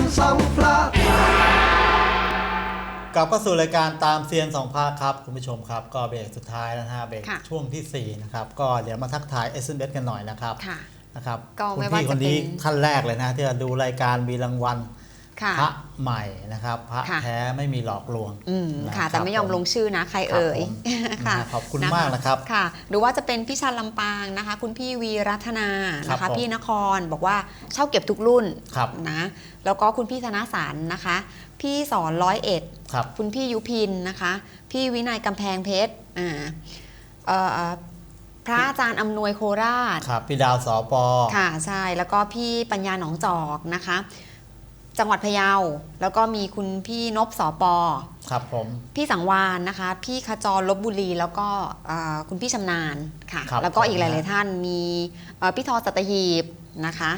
นสองพระกลับเข้าสู่รายการตามเซียนสองภาคครับ คุณผู้ชมครับก็เบรกสุดท้ายแล้วนะฮะเบรกค่ะ ช่วงทีสี่4นะครับก็เดี๋ยวมาทักทาย s อ s กันหน่อยนะครับค่ะ นะครับก็คุณไม่ว่าพี่จะคนนี้เป็น ท่านแรกเลยนะที่จะดูรายการมีรางวัล ค่ะพระใหม่นะครับ พระค่ะ แท้ไม่มีหลอกลวงอืมนค่ะรับแต่ไม่ยอมผลงชื่อนะใครครับเอ่ย ผมค่ะนะฮะขอบคุณมากนะครับ ค่ะ หรือว่าจะเป็นพี่ชันลำปางนะคะ คุณพี่วีรัตนาครับนะคะผม พี่นครบอกว่าเช่าเก็บทุกรุ่นครับนะแล้วก็คุณพี่ธนสารนะคะ พี่สอนร้อยเอ็ด ครับ คุณพี่ยุพินนะคะ พี่วินัยกำแพงเพชรอ่าเอ่อพระอาจารย์อำนวยโคราช ครับพี่ดาวสอปอ ค่ะใช่แล้วก็พี่ปัญญาหนองจอกนะคะ จังหวัดพะเยา แล้วก็มีคุณพี่นบสอปอครับผม พี่สังวานนะคะ พี่ขจรลบบุรี แล้วก็อ่าคุณพี่ชำนาญค่ะ ครับแล้วก็อีกผมหนะลายๆท่านมีเอ่อพี่ทอสัตหีบนะคะ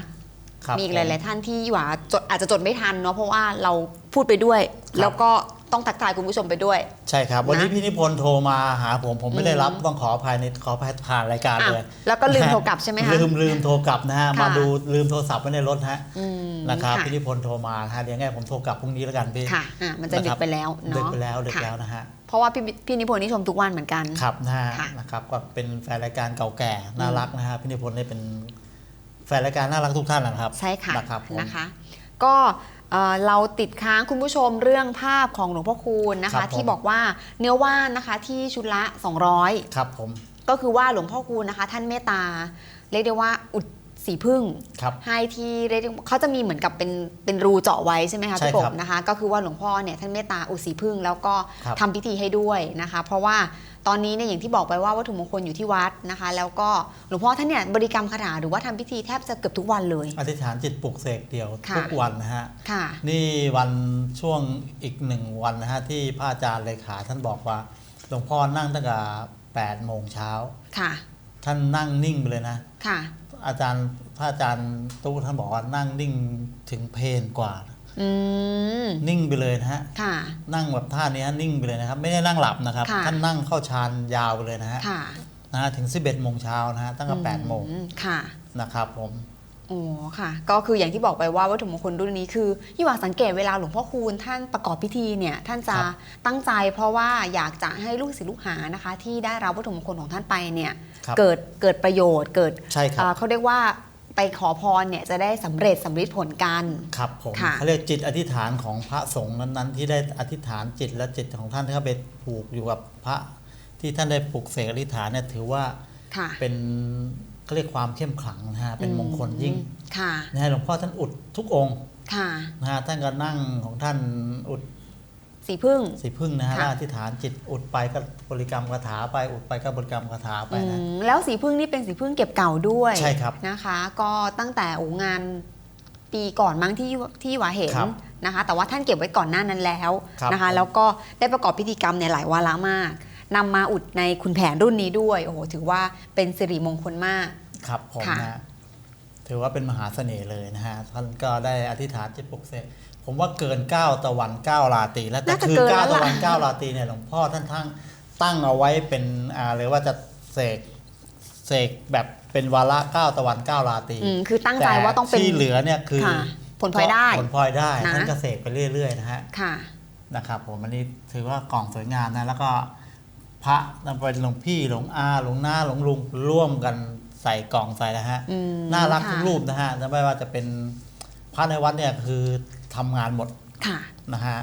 ครับมีอีกผหลาย ๆ ท่านที่หว่าจดอาจจะจดไม่ทันเนาะเพราะว่าเราพูดไปด้วยครับแล้วก็ ต้องทักทายคุณผู้ชมไปด้วย ใช่ครับ วันนี้นะพี่นิพนธ์โทรมาหาผมผมไม่ได้รับต้องขออภัยในขออภัยผ่านรายการอะเลยแล้วก็ลืมโทรกลับใช่ไหมคะลืมลืมโทรกลับนะฮะค่ะมาดูลืมโทรศัพท์ไว้ในรถฮะอืมนะครับค่ะพี่นิพนธ์โทรมานะฮะเดี๋ยวไงผมโทรกลับพรุ่งนี้แล้วกันพี่ค่ะอะมันจะดึนะครักบไปแล้วเนาะดึกไปแล้วดึกค่ะแล้วนะฮะเพราะว่าพี่พี่นิพนธ์นี่ชมทุกวันเหมือนกันครับนะฮะค่ะนะครับก็เป็นแฟนรายการเก่าแก่น่ารักนะฮะพี่นิพนธ์นี่เป็นแฟนรายการน่ารักทุกท่านนะครับใช่ค่ะนะครับผมนะคะก็ เอ่อเราติดค้างคุณผู้ชมเรื่องภาพของหลวงพ่อคูณนะครัคะ บผม ที่บอกว่าเนื้อว่านนะคะที่ชุดละ 200 ครับผม ก็คือว่าหลวงพ่อคูณนะคะ ท่านเมตตา เรียกได้ว่าอุด สีพึ่งครับให้ที่เรียกได้เขาจะมีเหมือนกับเป็นเป็นรูเจาะไว้ใช่ไหมคะใช่พี่กครับบนะคะ ก็คือว่าหลวงพ่อเนี่ยท่านเมตตาอุดสีพึ่งแล้วก็ครับทำพิธีให้ด้วยนะคะ เพราะว่าตอนนี้เนี่ยอย่างที่บอกไปว่าวัตถุมงคลอยู่ที่วัดนะคะ แล้วก็หลวงพ่อท่านเนี่ยบริกรรมคาถาหรือว่าทำพิธีแทบจะเกือบทุกวันเลย อธิษฐานจิตปลุกเสกเดียวค่ะทุกวันนะฮะค่ะนี่วันช่วงอีกหนึ่งวันนะฮะที่พระอาจารย์เลขาท่านบอกว่าหลวงพ่อนั่งตั้งแต่แปดโมงเช้าค่ะท่านนั่งนิ่งไปเลยนะค่ะ อาจารย์พระอาจารย์ตู้ท่านบอกว่านั่งนิ่งถึงเพนกว่า อืมนิ่งไปเลยนะฮะค่ะ นั่งแบบท่านี้นิ่งไปเลยนะครับ ไม่ได้นั่งหลับนะครับ ค่ะ ท่านนั่งเข้าฌานยาวไปเลยนะฮะค่ะนะฮะถึง 11โมงเช้านะฮะตั้งแต่8โมงอืค่ะ นะครับผม โอ้ค่ะ ก็คืออย่างที่บอกไปว่าวัตถุมงคลรุ่นนี้คือยี่หว่าสังเกตเวลาหลวงพ่อคูณท่านประกอบพิธีเนี่ยท่านจะครับ ตั้งใจเพราะว่าอยากจะให้ลูกศิษย์ลูกหานะคะ ที่ได้รับวัตถุมงคลของท่านไปเนี่ยครับ เกิดเกิดประโยชน์เกิดใช่ครับ เอ่อเขาเรียกว่าไปขอพรเนี่ยจะได้สำเร็จสำฤทธิ์ผลกัน ครับผมค่ะ เขาเรียกจิตอธิษฐานของพระสงฆ์นั้นๆ ที่ได้อธิษฐานจิตและจิตของท่านที่เขาไปผูกอยู่กับพระที่ท่านได้ปลุกเสกอธิษฐานเนี่ยถือว่าค่ะ เป็น เขาเรียกความเข้มขลังนะฮะเป็นมงคลยิ่งค่ะนะฮะหลวงพ่อท่านอุดทุกองค์ค่ะนะฮะท่านก็นั่งของท่านอุดสีพึ่งสีพึ่งนะฮะค่ะแล้วอธิษฐานจิตอุดไปก็บริกรรมคาถาไปอุดไปก็บริกรรมคาถาไปอืนะมแล้วสีพึ่งนี่เป็นสีพึ่งเก็บเก่าด้วยใช่ครับนะคะ ก็ตั้งแต่โอ้งานปีก่อนมั้งที่ที่หวาเห็นครับนะคะ แต่ว่าท่านเก็บไว้ก่อนหน้านั้นแล้วครับนะคะผมแล้วก็ได้ประกอบพิธีกรรมในหลายวาระมากนำมาอุดในคุณแผนรุ่นนี้ด้วยโอ้โหถือว่าเป็นสิริมงคลมาก ครับผมค่ะนะฮะถือว่าเป็นมหาเสน่ห์เลยนะฮะท่านก็ได้อธิษฐานจิตปลุกเสกผมว่าเกิน 9 ตะวัน 9 ราตรีแล้วแต่น่าจะคือ เกินแล้ว9ตะล่ะวัน 9 ราตรีเนี่ยหลวงพ่อท่านทั้งตั้งเอาไว้เป็นอ่าเลยว่าจะเสกเสกแบบเป็นวาระ 9 ตะวัน 9 ราตรีอืมคือตั้งใจว่าต้องเป็น ที่เหลือเนี่ยคือค่ะผลพลอยได้ผลพลอยได้นะ ท่านก็เสกไปเรื่อยๆนะฮะ ค่ะ นะครับผมอันนี้ถือว่ากล่องสวยงามนะแล้วก็พระนำไปหลวงพี่หลวงอาหลวงหน้าหลวงลุงร่วมกัน ใส่กล่องใส่นะฮะอืมน่ารักค่ะทุกรูปนะฮะไม่ว่าจะเป็นพระในวัดเนี่ยคือทำงานหมดค่ะนะฮะ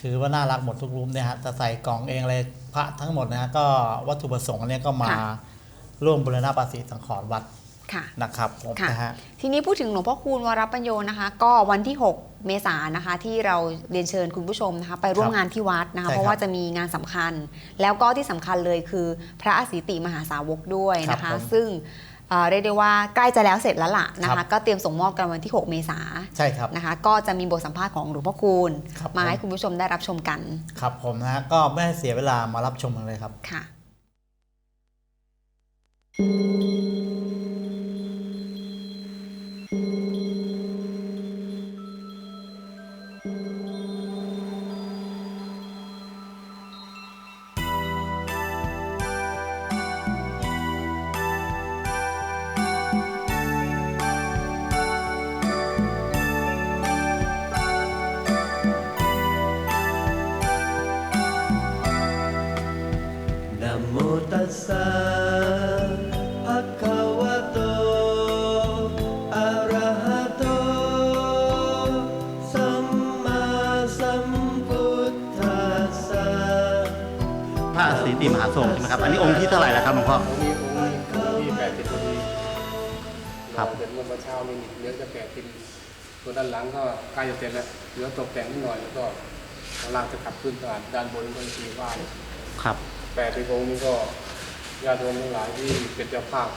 ถือว่าน่ารักหมดทุกรูปเนี่ยฮะจะใส่กล่องเองเลยพระทั้งหมดนะฮะก็วัตถุประสงค์เนี่ยก็มาค่ะร่วมบูรณะภาษีสังขรณ์วัดค่ะนะครับผมค่ะนะฮะทีนี้พูดถึงหลวงพ่อคูณวรปัญโยนะคะ ก็วันที่ 6 เมษายนนะคะที่เราเรียนเชิญคุณผู้ชมนะคะไปร่วมครับงานที่วัดนะคะใช่ครับเพราะว่าจะมีงานสำคัญ แล้วก็ที่สำคัญเลยคือพระอสิติมหาสาวกด้วยนะครัคะ บผมซึ่งเอ่อเรียกได้ว่าใกล้จะแล้วเสร็จแล้วล่ะนะครัคะ บ ก็เตรียมส่งมอบกันวันที่ 6 เมษายนใช่ครับ นะคะ ก็จะมีบทสัมภาษณ์ของหลวงพ่อคูณ ครับมาผม ให้คุณผู้ชมได้รับชมกันครับผมนะฮะก็ไม่ให้เสียเวลามารับชมกันเลยครับ ค่ะพ ที่เท่าไหร่แล้วครับหลวงพ่อองค์นี้องค์นี้องค์ที่แปดสิบพอดีครับเดี๋ยวเมื่อเช้านี่เดี๋ยวจะแปดสิบตัวด้านหลังก็ใกล้จะเสร็จแล้วเหลือตกแต่งนิดหน่อยแล้วก็ข้างล่างจะขับขึ้นสะอาดด้านบนก็สีว่าครับ แปดสิบองค์นี้ก็ญาติโยมทั้งหลายที่เป็นเจ้าภาพ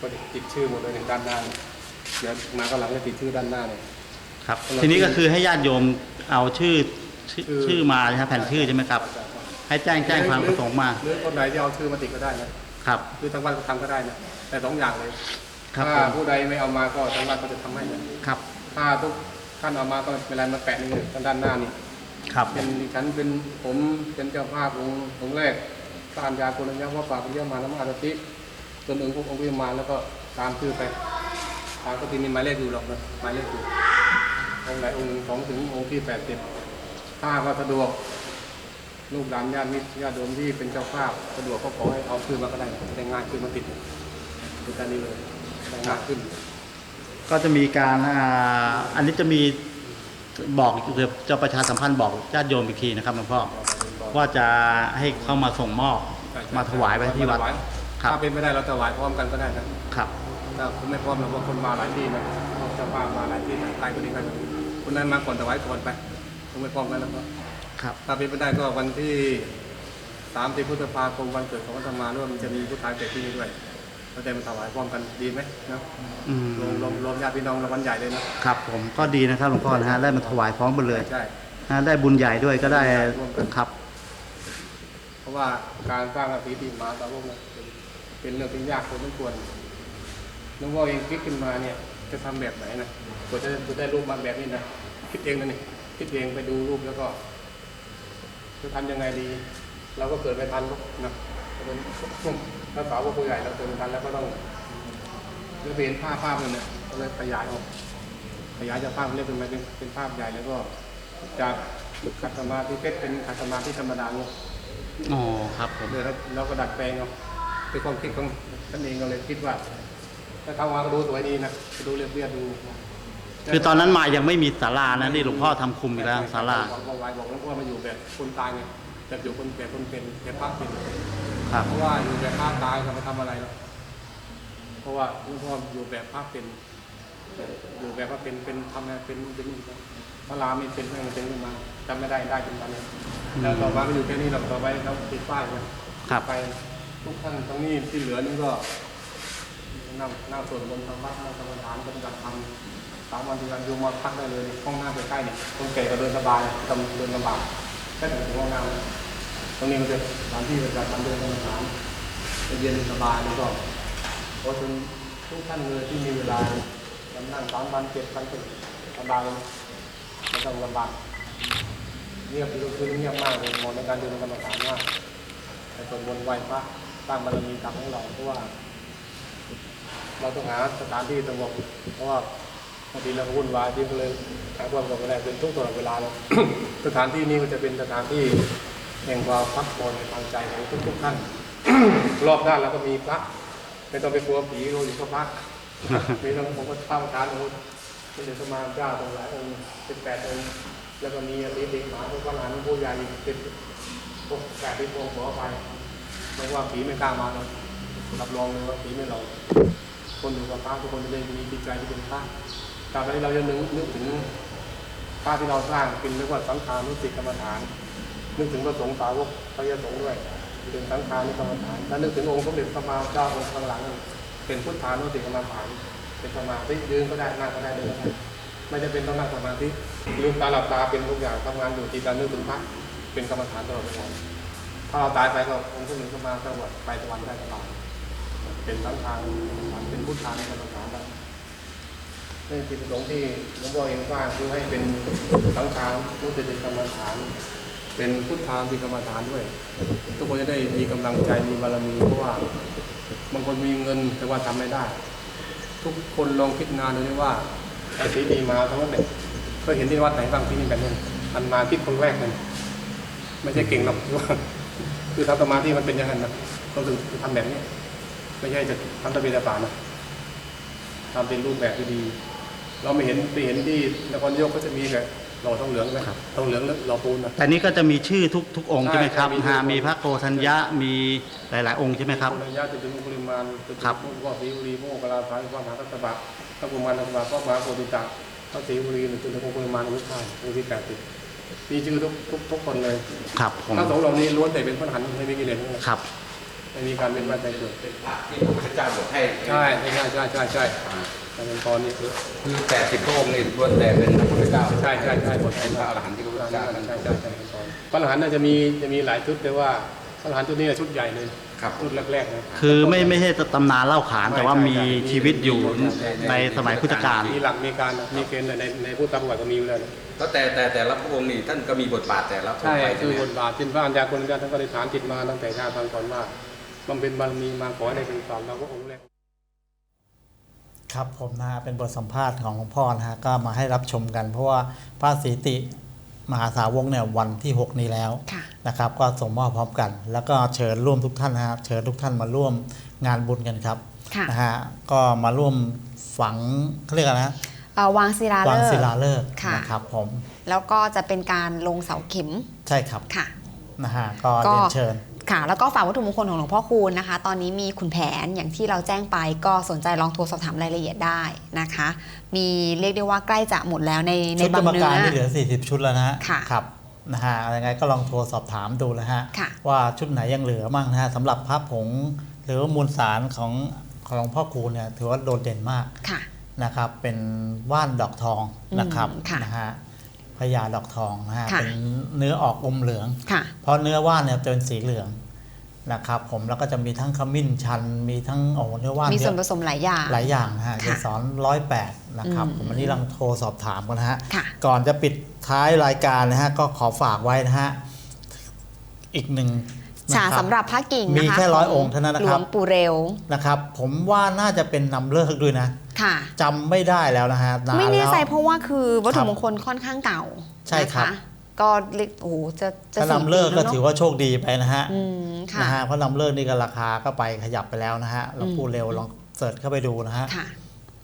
ก็ติดชื่อหมดเลยในด้านหน้าเนี่ยเดี๋ยวมาก็หลังจะติดชื่อด้านหน้าเนี่ย ครับ ทีนี้ก็คือให้ญาติโยมเอาชื่อชื่อชื่อชื่อมาใช่ไหมแผ่นชื่อใช่ไหมครับ ให้แจ้งแจ้งความประสงค์มาหรือคนไหนที่เอาชื่อมาติดก็ได้นะครับคือทางวัดก็ทำก็ได้นะแต่สองอย่างเลยครับผถ้ามผู้ใดไม่เอามาก็ทางวัดก็จะทำให้นะครับ ถ้าทุกท่านเอามาก็เวลามาแปะนี่เลยทางด้านหน้านี่ครับเป็นดิฉันเป็นผมเป็นเจ้าภาพองค์องค์แรกตามยาคุณยักษ์ว่าปากคุณยักษ์มาแล้วมาอาทิจนองค์พวกองค์วิมานแล้วก็ตามชื่อไปตามก็ทีมีหมายเลขอยู่หรอกนะหมายเลขอยู่องค์ไหนองค์หนึ่งสองถึงองค์ที่แปดสิบถ้าว่าสะดวก ลูกหลานญาติมิตรญาติโยมที่เป็นเจ้าภาพสะดวกก็ขอให้เอาชื่อมาก็ได้จะได้ง่ายขึ้นมาติดดูการนี้เลยได้ง่ายขึ้น ก็จะมีการอ่าอันนี้จะมีบอกเดี๋ยวจะประชาสัมพันธ์บอกญาติโยมอีกทีนะครับหลวงพ่อว่าจะให้เข้ามาส่งมอบมาถวายไว้ที่วัด ครับ ถ้าเป็นไม่ได้เราถวายพร้อมกันก็ได้นะครับ ถ้าคุณไม่พร้อมเราก็คนมาหลายที่นะเจ้าภาพมาหลายที่นะใครคนนี้ใครคนนี้คนนั้นมาก่อนถวายก่อนไปคุณไม่พร้อมกันแล้วก็ ครับถ้าเป็นไม่ได้ก็วันที่สามสิบพฤษภาคมวันเกิดของอาตมาด้วยมันจะมีผู้ชายเกิดที่นี่ด้วยเราจะมาถวายพร้อมกันดีไหมนะอืมรวมรวมรวมญาติพี่น้องรางวัลใหญ่เลยนะครับผมก็ดีนะครับหลวงพ่อนะฮะได้มาถวายพร้อมกันเลยใช่ นะได้บุญใหญ่ด้วยก็ได้ครับ เพราะว่าการสร้างอภิธีมาสาวกเนี่ยเป็นเป็นเรื่องที่ยากพอสมควรน้องว่าเองคิดขึ้นมาเนี่ยจะทำแบบไหนนะกว่าจะจะได้รูปมาแบบนี้นะคิดเองนะนี่คิดเองไปดูรูปแล้วก็ จะทำยังไงดี เราก็เกิดไม่ทันก็นะเป็นถ้าสาวกผู้ใหญ่เราเกิดไม่ทันแล้วก็ต้องเลือกเป็นภาพภาพนึงเนี่ยก็เลยขยายออก ขยายจากภาพเล็กเป็นมาเป็นเป็นภาพใหญ่แล้วก็จากขัดสมาธิเพชรเป็นขัดสมาธิธรรมดาเนี่ยอ๋อครับผมเลยแล้วเราก็ดัดแปลงเอาเป็นความคิดของท่านเองก็เลยคิดว่า ถ้าทำมาก็ดูสวยดีนะดูเรียบเรียบดู คือตอนนั้นมายังไม่มีศาลานะนี่หลวงพ่อทำคุมอีกแล้วศาลาบอกบอกไว้บอกหลวงพ่อมาอยู่แบบคนตายไงแบบอยู่คนแบบคนเป็นแบบพักเป็นครับเพราะว่าอยู่แบบภาคตายจะมาทำอะไรหรอกเพราะว่าหลวงพ่ออยู่แบบภาคเป็นอยู่แบบว่าเป็นเป็นทำอะไรเป็นเป็นพระรามนี่เป็นเรื่องเป็นขึ้นมาจำไม่ได้ได้จนตอนนี้แล้วต่อมาไม่อยู่แค่นี้เราต่อไปเราติดป้ายไว้ครับไปทุกท่านตรงนี้ที่เหลือนี่ก็นั่งนั่งสวดมนต์ทำวัดนั่งกรรมฐานปฏิบัติธรรมสามวันที่วันอยู่มาพักได้เลยห้องน้ำใกล้ๆเนี่ยคนแก่ก็เดินสบายทำเดินลำบากแค่ถึงห้องน้ำตรงนี้ก็จะสถานที่ปฏิบัติธรรมเดินกรรมฐานเย็นสบายแล้วก็ขอถึงทุกท่านเลยที่มีเวลาลำนั่งสามวันเจ็ดวันก็สบายไม่ต้องลำบากเงียบคือเงียบมากเลยมองในการเดินกรรมฐานมากในส่วนบนไหวพระสร้างบารมีตามของเราเพราะว่า เราต้องหาสถานที่สงบเพราะว่า บางทีเราก็วุ่นวายที่ก็เลยหาความสงบไม่ได้เป็นทุกตลอดเวลาเลยสถานที่นี้ก็จะเป็นสถานที่แห่งความพักผ่อนในทางใจของทุกๆท่านรอบด้านแล้วก็มีพระไม่ต้องไปกลัวผีเราอยู่กับพระมีทั้งผมก็เข้าทานองค์เป็นเดชมาเจ้าตรงหลายองค์เป็นแปดองค์แล้วก็มีอริยเด็กหมาพวกพระหลานผู้ใหญ่เป็นพวกแปดที่พวกขอไปไม่ว่าผีไม่กล้ามาเรารับรองเลยว่าผีไม่หลอกคนอยู่กับพระทุกคนจะได้มีจิตใจที่เป็นพระ ต่อไปนี้เราจะนึกนึกถึงพระที่เราสร้างเป็นเรียกว่าสังขารุสิกรรมฐาน นึกถึงพระสงฆ์สาวกพระยสงฆ์ด้วยถึงสังขารนุกรรมฐานถ้านึกถึงองค์สมเด็จพระมาเจ้าองค์ข้างหลังเป็นพุทธานุสติกรรมฐานเป็นสมาธิยืนก็ได้นั่งก็ได้เดินก็ได้ไม่จะเป็นต้องนั่งสมาธิลืมตาหลับตาเป็นทุกอย่างทำงานอยู่ที่การนึกถึงพระเป็นกรรมฐานตลอดเวลาถ้าเราตายไปก็องค์พระหนึ่งก็มาสวัสดิ์ไปสวรรค์ได้สบายเป็นสังฆางเป็นพุทธาในกรรมฐาน นี่คือประสงค์ที่หลวงพ่อเองสร้างคือให้เป็นสังฆางรู้สึกเป็นกรรมฐาน เป็นพุทธาเป็นกรรมฐานด้วย ทุกคนจะได้มีกำลังใจมีบารมีเพราะว่าบางคนมีเงินแต่ว่าทำไม่ได้ ทุกคนลองคิดงานดูดิว่าไอ้สีดีมาทั้งนั้นเนี่ยก็เห็นที่วัดไหนบ้างที่นี่แบบนี้มันมาคิดคนแรกเลยไม่ใช่เก่งหรอกคือว่าคือทำสมาธิมันเป็นอย่างนั้นนะเราถึงทำแบบนี้ไม่ใช่จะทำตะเบียนตะป่านะทำเป็นรูปแบบที่ดี เราไม่เห็นไปเห็นที่นครนายกก็จะมีแบบหล่อทองเหลืองไหมทองเหลืองแล้วหล่อปูนนะ แต่นี้ก็จะมีชื่อทุกทุกองค์ใช่ใช่ไหมครับใช่มีทุกฮะองค์มีพระโกธัญญะมีหลาย ๆ องค์ใช่ไหมครับ ระยะจะถึงปริมาณจะถึงครับพวกว่าสีบุรีพวกกลาภายพระมหากัสสปะพระกุมารกัสสปะพระมหาโพธิจักรพระศรีบุรีหรือจนถึงปริมาณอุทานองค์ที่แปดสิบมีชื่อทุกทุกทุกคนเลยครับผมทั้งสองเหล่านี้ล้วนแต่เป็นพระอรหันต์ไม่มีกิเลสทั้งนั้นครับ ไม่มีการเป็นวัฏใจเกิดที่พระพุทธเจ้าบอกให้ ใช่ใช่ใช่ใช่ใช่ใช่ แต่เป็นตอนนี้คือคือแปดสิบพระองค์นี่ล้วนแต่เป็นพระพุทธเจ้าใช่ใช่ใช่หมดเป็นพระอรหันต์ที่พระพุทธใช่เจ้าใช่ใช่ใช่เป็นตอนพระอรหันต์น่าจะมีจะมีหลายชุดแต่ว่าพระอรหันต์ชุดนี้ชุดใหญ่เลยครับชุดแรกๆนะคือไม่ไม่ใช่ตำนานเล่าขานใช่แต่ว่าใช่มีใช่ชีวิตอยู่ใช่ใช่ในสมัยพุทธกาลมีหลักมีการมีเกณฑ์ในในในพุทธประวัติก็มีอยู่แล้วนะก็แต่แต่แต่ละพระองค์นี่ท่านก็มีบทบาทแต่ละองใช่ค์ไปคืใช่อไหมบทบาทเป็นพระอัญญาคนญาท่านก็ได้ฐานจิตมาตั้งแต่ชาติพังก่อนว่าบำเพ็ญบารมีมาขอให้ได้เป็นสามเราก็องค์แรก ครับผมนะฮะเป็นบทสัมภาษณ์ของหลวงพ่อนะฮะก็มาให้รับชมกัน เพราะว่าพระสีติมหาสาวกเนี่ยวันที่ 6 นี้แล้วค่ะ นะครับ ก็ส่งมอบพร้อมกัน แล้วก็เชิญร่วมทุกท่านนะฮะเชิญทุกท่านมาร่วมงานบุญกันครับค่ะนะฮะก็มาร่วมฝังเขาเรียกอะไรนะเอ่อวางศิลาฤวางกษ์ ศิลาฤกษ์ค่ะ นะครับผมแล้วก็จะเป็นการลงเสาเข็มใช่ครับค่ะ นะฮะก็ก็ เรียนเชิญ ค่ะ แล้วก็ฝากวัตถุมงคลของหลวงพ่อคูณนะคะ ตอนนี้มีขุนแผนอย่างที่เราแจ้งไปก็สนใจลองโทรสอบถามรายละเอียดได้นะคะ มีเรียกได้ว่าใกล้จะหมดแล้วในในชุดกบารงรมเนื้การอนี่เหลือ 40 ชุดแล้วนะฮะค่ะครับนะฮะยังไงก็ลองโทรสอบถามดูนะฮะค่ะ ว่าชุดไหนยังเหลือบ้างนะฮะสำหรับพระผงหรือว่ามวลสารของของหลวงพ่อคูณเนี่ยถือว่าโดดเด่นมากค่ะ นะครับเป็นว่านดอกทองนะครับอืมค่ะ นะฮะ พญาดอกทองนะฮะค่ะเป็นเนื้อออกอมเหลือง ค่ะ เพราะเนื้อว่านเนี่ยจะเป็นสีเหลืองนะครับ ผมแล้วก็จะมีทั้งขมิ้นชัน มีทั้งโอ้โหเนื้อว่านมีเยส่วนอะผสมหลายอย่าง หลายอย่างนะฮะค่ะเกสรร้อยแปดนะครับอืมผมอันนี้ลองโทรสอบถามกันนะฮะค่ะ ก่อนจะปิดท้ายรายการนะฮะก็ขอฝากไว้นะฮะอีกหนึ่งนะฉาครับสำหรับพระกิ่งมีนะคะแค่ร้อยของค์เท่านั้นนะครับ หลวงปู่เร็ว นะครับผมว่าน่าจะเป็นนำเลิกด้วยนะค่ะ จำไม่ได้แล้วนะฮะนานไม่แน่แล้วใจเพราะว่าคือวัตครัถุบมงคลค่อนข้างเก่าใช่ครับนะะก็เรียกโอ้โหจะจะถ้าสี่นำเลิกปีก็แวถือเนะว่าโชคดีไปนะฮะอืมค่ะนะฮะเพราะนำเลิกนี่ก็ราคาก็ไปขยับไปแล้วนะฮะหลวงปู่อืมเร็วลองเสิร์ชเข้าไปดูนะฮะค่ะ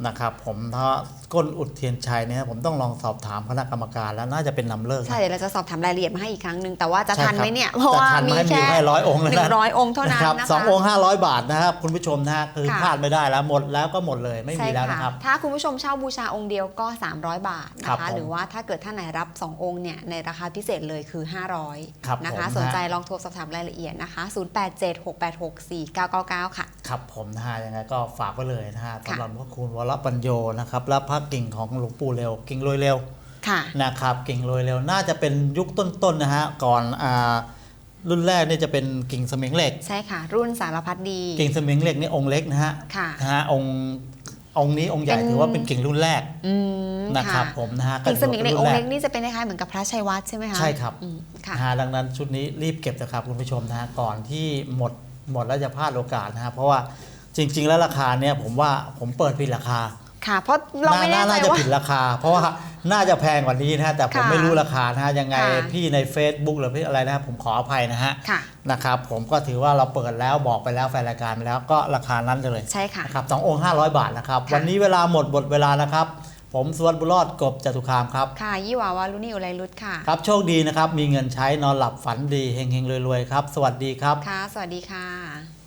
นะครับผมถ้าก้นอุดเทียนชัยเนี่ยผมต้องลองสอบถามคณะกรรมการแล้วน่าจะเป็นนำเลิกนะใช่เดี๋ยวเราจะสอบถามรายละเอียดมาให้อีกครั้งหนึ่งแต่ว่าจะใช่ทันไหมครับเนี่ยเพราะว่าจะทันไหมีมีแค่แค่ร้อยองค์หแล้วนึ่นะงร้อยองค์เท่านั้นครับนะคะสององค์ห้าร้อยบาทนะครับคุณผู้ชมนะฮะคือค่ะพลาดไม่ได้แล้วหมดแล้วก็หมดเลยไม่มีใช่แล้วนะครับถ้าคุณผู้ชมเช่าบูชาองค์เดียวก็ 300 บาทครับนะคะผมหรือว่าถ้าเกิดท่านไหนรับ 2 องค์เนี่ยในราคาพิเศษเลยคือครับ500นะคะผมนะสนใจลองโทรสอบถามรายละเอียดนะคะ 0876864999 ค่ะครับผมนะฮะยังไงก็ฝากไว้เลยนะฮะค่ะสำหรับพระคุณวรปัญโยนะครับและพระกิ่งของหลวงปู่เร็ว กิ่งรวยเร็วค่ะนะครับกิ่งรวยเร็วน่าจะเป็นยุคต้นๆนะฮะก่อนอ่ารุ่นแรกนี่จะเป็นกิ่งสมิงเหล็ก ใช่ค่ะ รุ่นสารพัดดี กิ่งสมิงเหล็กนี่องค์เล็กนะฮะค่ะนะฮะองค์องค์นี้องค์ใหญ่เป็นถือว่าเป็นกิ่งรุ่นแรกอืมนะครับผมนะฮะกิ่งสมิงเหล็กถืองว่าค์ป็เล็นกรุ่นนี่จะเป็นคล้ายๆเหมือนกับพระชัยวัฒน์ใช่ไหมคะใช่ครับอืมค่ะนะฮะดังนั้นชุดนี้รีบเก็บนะครับคุณผู้ชมนะฮะก่อนที่หมด หมดแล้วจะพลาดโอกาสนะฮะเพราะว่าจริง ๆ แล้วราคาเนี่ยผมว่าผมเปิดผิดราคาค่ะ เพราะเราไม่แน่น่าใจน่าจะว่าผิดราคา เพราะว่าน่าจะแพงกว่านี้นะฮะแต่ผมค่ะไม่รู้ราคานะฮะยังไงค่ะพี่ใน Facebook หรือพี่อะไรนะครับผมขออภัยนะฮะค่ะนะครับผมก็ถือว่าเราเปิดแล้วบอกไปแล้วแฟนรายการไปแล้วก็ราคานั้นเลยใช่ค่ะนะครับสององค์500บาทนะครับค่ะวันนี้เวลาหมดหมดเวลานะครับ ผมสุวรรณบุญรอดกบจตุคามครับ ค่ะ ยี่หวาวารุณีอุไรรุตค่ะ ครับ โชคดีนะครับ มีเงินใช้นอนหลับฝันดีเฮงๆรวยๆ ครับ สวัสดีครับ ค่ะ สวัสดีค่ะ